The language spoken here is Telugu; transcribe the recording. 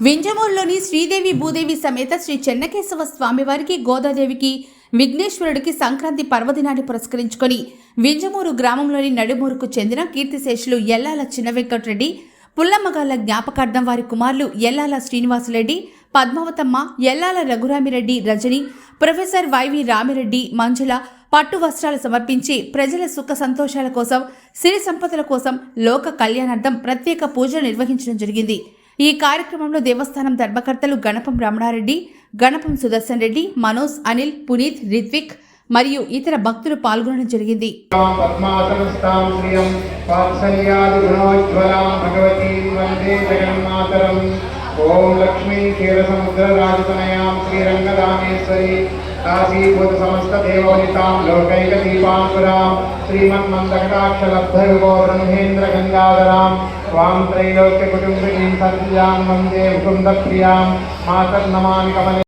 వింజమూరులోని శ్రీదేవి భూదేవి సమేత శ్రీ చెన్నకేశవ స్వామివారికి గోదాదేవికి విఘ్నేశ్వరుడికి సంక్రాంతి పర్వదినాన్ని పురస్కరించుకొని వింజమూరు గ్రామంలోని నడుమూరుకు చెందిన కీర్తిశేషులు ఎల్లాల చిన్నవెంకటరెడ్డి పుల్లమ్మగాళ్ళ జ్ఞాపకార్థం వారి కుమారులు Ellala Srinivasareddy Padmavathamma Ellala Raghuramireddy Rajani professor Y V Ramireddy Manjula పట్టు వస్త్రాలు సమర్పించి ప్రజల సుఖ సంతోషాల కోసం సిరి సంపదల కోసం లోక కళ్యాణార్థం ప్రత్యేక పూజలు నిర్వహించడం జరిగింది. ఈ కార్యక్రమంలో దేవస్థానం ధర్మకర్తలు గణపం రమణారెడ్డి గణపం సుదర్శన్ రెడ్డి మనోజ్ అనిల్ పునీత్ రిత్విక్ మరియు ఇతర భక్తులు పాల్గొనడం జరిగింది. పద్మాసనస్తాం ఓం లక్ష్మీ క్షీరసముద్రరాజతనయాం శ్రీరంగదామేశ్వరి కాశీభూత సమస్త లోకైక దీపాంకురాం శ్రీమన్మందకటాక్షలబ్ధయుగో బ్రహ్మేంద్ర గంగాధరాం వాం త్రైలోక్య కుటుంబినీం సత్యాం వందే ముకుంద ప్రియాం మాతర్నమామి కమలే